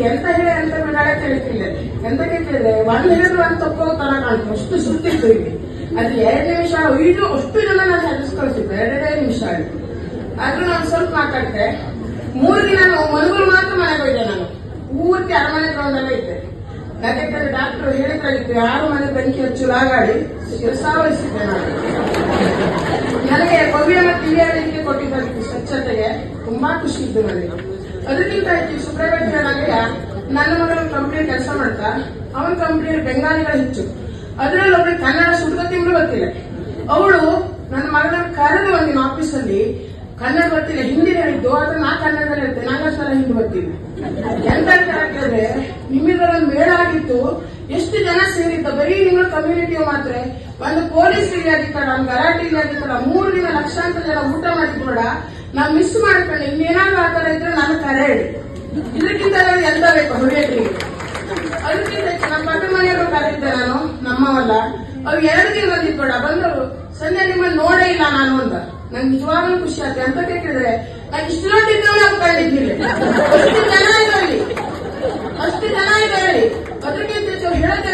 ಎಂತ ಹೇಳಿ ಅಂತ ಬಿಡಾಳೆ ಕೇಳ್ತಿದ್ದೆ ಎಂತ ಕೇಳಿದ್ರೆ ಒಂದ್ ಹೇಳಿದ್ರು ಒಂದ್ ತಪ್ಪು ತರ ಕಾಣ್ತು. ಅಷ್ಟು ಸುತ್ತಿತ್ತು ಇಲ್ಲಿ. ಅದು ಎರಡು ನಿಮಿಷ ಐದು ಅಷ್ಟು ಜನ ನಾನು ಹೆದರ್ಸ್ಕೊಳ್ತಿದ್ದೆ. ಎರಡೇ ನಿಮಿಷ ಆಯ್ತು. ಆದ್ರೂ ನಾನು ಸ್ವಲ್ಪ ಮಾತಾಡ್ತೆ. ಮೂರು ದಿನ ಮನೆಗಳು ಮಾತ್ರ ಮನೆಗೆ ಹೋಯ್ದೆ ನಾನು. ಪೂರ್ತಿ ಅರಮನೆ ಗ್ರೌಂಡಲ್ಲೇ ಇದ್ದೆ. ಯಾಕೆಂದ್ರೆ ಡಾಕ್ಟರ್ ಹೇಳಿದ್ದಾಗಿತ್ತು ಯಾರು ಮನೆ ಬೆಂಕಿ ಹಚ್ಚು ಲಾಗಾಡಿ ಶಿರಸಾವಹಿಸಿದ್ದೆ ನಾನು. ನನಗೆ ಭವ್ಯ ಮತ್ತು ಕೊಟ್ಟಿದ್ದಾರೆ ಸ್ವಚ್ಛತೆಗೆ ತುಂಬಾ ಖುಷಿ ಇದ್ದು ನನಗೆ. ಅದಕ್ಕಿಂತ ಹೆಚ್ಚು ಸುಬ್ರಹ್ಮಣ್ಯ ನನಗೆ ನನ್ನ ಮಗನ ಕಂಪ್ನಿ ಕೆಲಸ ಮಾಡ್ತಾ, ಅವನ ಕಂಪ್ನಿ ಬೆಂಗಾಲಿಗಳ ಹೆಚ್ಚು. ಅದರಲ್ಲಿ ಒಬ್ಬಳು ಕನ್ನಡ ಸುಡ್ಕ ತಿಂಗಳು ಗೊತ್ತಿಲ್ಲ. ಅವಳು ನನ್ನ ಮಗನ ಕರೆದು ಒಂದಿನ ಆಫೀಸಲ್ಲಿ ಕನ್ನಡ ಗೊತ್ತಿಲ್ಲ, ಹಿಂದಿ ಹೇಳಿದ್ದು, ಆದ್ರೆ ನಾ ಕನ್ನಡದಲ್ಲಿ ಇರ್ತೇನೆ ನಂಗೆ ಸಲ ಹಿಂದಿ ಗೊತ್ತಿಲ್ಲ. ಎಂತ ಹಾಕಿದ್ರೆ ನಿಮ್ಮಿದರಲ್ಲಿ ಮೇಳ ಆಗಿತ್ತು, ಎಷ್ಟು ಜನ ಸೇರಿದ್ದ? ಬರೀ ನಿಮ್ಮ ಕಮ್ಯುನಿಟಿ ಮಾತ್ರ. ಒಂದು ಪೊಲೀಸ್ ಆಗಿತ್ತಡ ಒಂದು ಗಲಾಟೆ ಆಗಿತ್ತಡ ಮೂರು ದಿನ ಲಕ್ಷಾಂತರ ಜನ ಊಟ ಮಾಡಿದ್ ನಾವ್ ಮಿಸ್ ಮಾಡ್ಕೊಂಡು ಇನ್ನೇನಾದ್ರು ಆ ಥರ ಇದ್ರೆ ನಾನು ಕರೆ ಹೇಳಿ. ಇದಕ್ಕಿಂತ ಎಂತ ಬೇಕು ಹುಡುಗಿಯರಿಗೆ ಅದಕ್ಕಿಂತ ನಮ್ಮ ಪಕ್ಕ ಮನೆಯವರು ಕರೆದಿದ್ದೆ ನಾನು, ನಮ್ಮವಲ್ಲ. ಅವ್ರು ಎರಡು ದಿನ ಬಂದಿದ್ಬೇಡ ಬಂದವರು ಸಂಜೆ ನಿಮ್ಮನ್ನ ನೋಡೇ ಇಲ್ಲ ನಾನು ಅಂತ. ನಂಗೆ ನಿಜವಾಗ್ಲೂ ಖುಷಿ ಆಯ್ತು. ಅಂತ ಕೇಳಿದ್ರೆ, ನಾನು ಇಷ್ಟು ನೋಡಿದ್ದೆವು ನಾವು ಕಂಡಿದ್ದಿಲ್ಲ ಅಷ್ಟು ಜನ ಇದ್ದಾರೆ ಅಷ್ಟು ಜನ ಇದ್ದಾರೆ ಅದಕ್ಕಿಂತ ಹೆಚ್ಚು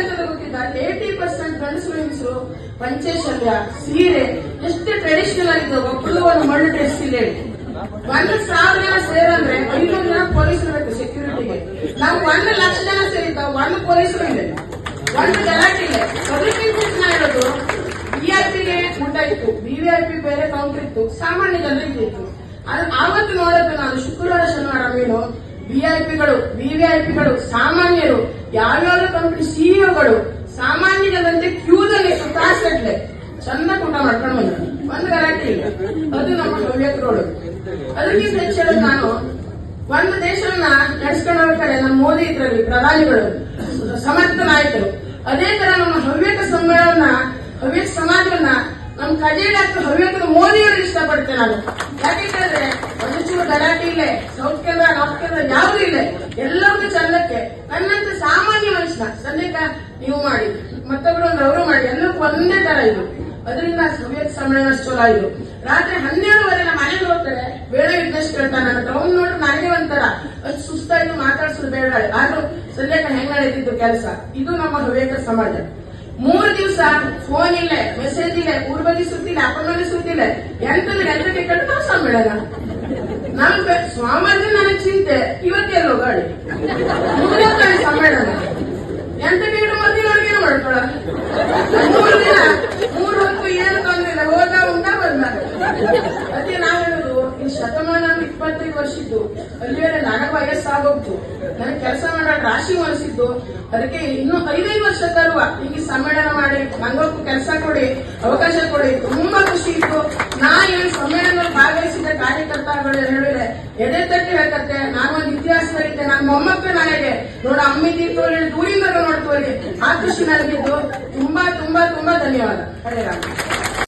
ಅಂತ ಗೊತ್ತಿದ್ದ ಏಟಿ ಪರ್ಸೆಂಟ್ ಗಂಡಸು ಹೆಂಗಸು ಪಂಚೇಶಲ್ಯ ಸೀರೆ, ಎಷ್ಟು ಟ್ರೆಡಿಷನಲ್ ಆಗಿದ್ದು ಒಬ್ಬಳು ಒಂದು ಮಳ್ಳು ಡ್ರೆಸ್ ಇಲ್ಲ. ಒಂದು ಸಾವಿರ ಜನ ಸೇರಂದ್ರೆ ಐನೂರು ಜನ ಪೊಲೀಸರು ಬೇಕು ಸೆಕ್ಯೂರಿಟಿಗೆ ನಾವು ಒಂದು ಲಕ್ಷ ಜನ ಸೇರಿದ್ದ, ಒಂದು ಪೊಲೀಸರು ಇದೆ. ಒಂದು ಗಲಾಟೆ ಇದೆ. ಅದಕ್ಕಿಂತ ಹೆಚ್ಚು ನಾ ಹೇಳೋದು ವಿಐಪಿಗೆ ಊಟ ಇತ್ತು ವಿವಿಐಪಿ ಬೇರೆ ಕೌಂಟರ್ ಇತ್ತು. ಸಾಮಾನ್ಯ ಜನರಿಗೆ ಇತ್ತು ಅದು ಆವತ್ತು ನೋಡೋದು ನಾನು ಶುಕ್ರವಾರ, ಶನಿವಾರ ಮೀನು ವಿಐಪಿಗಳು ವಿವಿಐಪಿಗಳು ಸಾಮಾನ್ಯರು ಯಾವ್ಯಾವ ಕಂಪನಿ ಸಿಇಒಗಳು ಚಂದ ಊಟ ಮಾಡ್ಕೊಂಡು ಬಂದ ಒಂದು ಗಲಾಟೆ ಇಲ್ಲ. ಅದು ನಮ್ಮ ಹವ್ಯಕರೋಳು ಅದಕ್ಕಿಂತ ಹೆಚ್ಚು ನಾನು, ಒಂದು ದೇಶವನ್ನ ನಡೆಸ್ಕೊಂಡು ಕಡೆ ನಮ್ಮ ಮೋದಿ ಇದ್ರಲ್ಲಿ ಪ್ರಧಾನಿಗಳು ಸಮರ್ಥ ನಾಯಕರು ಅದೇ ತರ ನಮ್ಮ ಹವ್ಯಕ ಸಮ್ಮೇಳನ ಹವ್ಯಕ ಸಮಾಜವನ್ನ ನಮ್ಮ ಕಜೇಡಾಕ್ಟರ್ ಹವ್ಯಕರು ಮೋದಿಯವರು ಇಷ್ಟಪಡ್ತೇನೆ ನಾನು. ಯಾಕೆ ಹೇಳಿದ್ರೆ ಒಂದು ಚೂರು ಗಲಾಟೆ ಇಲ್ಲ ಸೌತ್ ಕೇಂದ್ರ ನಾರ್ತ್ ಕೇಂದ್ರ ಯಾವ್ದು ಇಲ್ಲ. ಎಲ್ಲರಿಗೂ ಚಂದಕ್ಕೆ. ನನ್ನಂತ ಸಾಮಾನ್ಯ ಮನುಷ್ಯನ ಸಂದೇಕ ನೀವು ಮಾಡಿ. ಮತ್ತೊಬ್ಬರೊಂದು ಅವರು ಮಾಡಿ. ಎಲ್ಲರೂ ಒಂದೇ ತರ ಇದು. ಅದರಿಂದ ಹವ್ಯಕ ಸಮ್ಮೇಳನ ಚಲೋ ಇದು ರಾತ್ರಿ ಹನ್ನೆರಡುವರೆ ನಮ್ಮ ಮನೆಗೆ ಹೋಗ್ತಾರೆ. ಬೇಡ ಇದ್ದಷ್ಟು ಕೇಳ್ತಾನೆ ನನ್ನ ಅವ್ನು ನೋಡ್ರಿ ನನಗೆ ಒಂಥರ. ಅಷ್ಟು ಸುಸ್ತಾಯ್ತು, ಮಾತಾಡ್ಸೋದು ಬೇಡ. ಆದ್ರೂ ಸದ್ಯಕ್ಕೆ ಹೆಂಗ್ ನಡೀತಿದ್ದು ಕೆಲಸ? ಇದು ನಮ್ಮ ಹವ್ಯಕ ಸಮಾಜ. ಮೂರು ದಿವಸ ಫೋನ್ ಇಲ್ಲ ಮೆಸೇಜ್ ಇಲ್ಲ, ಊರ್ ಬಗ್ಗೆ ಸುತ್ತಿಲ್ಲ, ಅಪ್ಪನ ಬಗ್ಗೆ ಸುತ್ತಿಲ್ಲ. ಎಂತಂದ್ರೆ ಎಂತ ಟಿಕೆಟ್ ಸಮ್ಮೇಳನ. ನಮ್ ಸ್ವಾಮಿ ನನಗೆ ಚಿಂತೆ. ಇವತ್ತೆಲ್ಲೋ ಗಾಳಿ ಮುಗಿದ ಸಮ್ಮೇಳನ. ಎಂತ ಕೇಳು ಮದ್ದಿನವ್ರಿಗೆ ಏನು ಮಾಡ್ಕೊಳ? ಮೂರು ಮೂರು ಹೊತ್ತು ಏನು ತೊಂದ್ರೆ ಇಲ್ಲ. ಹೋದ ಉಂಟ ಬಂದಾಗ ಅದೇ ನಾ ಹೇಳುದು, ಈ ಶತಮಾನ ಇಪ್ಪತ್ತೈದು ವರ್ಷ ಅಲ್ಲಿ ಅಲ್ಲಿವರೆ ನನಗ ವಯಸ್ಸಾಗೋಗ್ತು. ನನಗೆ ಕೆಲಸ ಮಾಡೋ ರಾಶಿ ಮನಸ್ಸಿದ್ದು ಅದಕ್ಕೆ ಇನ್ನು ಐದೈದು ವರ್ಷ ತರುವ ಈಗ ಸಮ್ಮೇಳನ ಮಾಡಿ ನಂಗೊಬ್ಬ ಕೆಲಸ ಕೊಡಿ, ಅವಕಾಶ ಕೊಡಿ. ತುಂಬಾ ಖುಷಿ ಇತ್ತು. ನಾ ಏನು ಹೇಳಿದ್ರೆ ಎದೆ ತಟ್ಟಿ ಹೇಳ್ತಾರೆ ನಾನು ಒಂದು ಇತಿಹಾಸ ಬರೀತೆ ನನ್ನ ಮೊಮ್ಮಕ್ಕಳು ನನಗೆ ನೋಡ, ಅಮ್ಮಿ ತೀರ್ಥೋಳಿ ದೂರಿಂದ ನೋಡ್ತೋರಿ ಆ ಖುಷಿ ನನಗಿದ್ದು ತುಂಬಾ ತುಂಬಾ ತುಂಬಾ ಧನ್ಯವಾದ.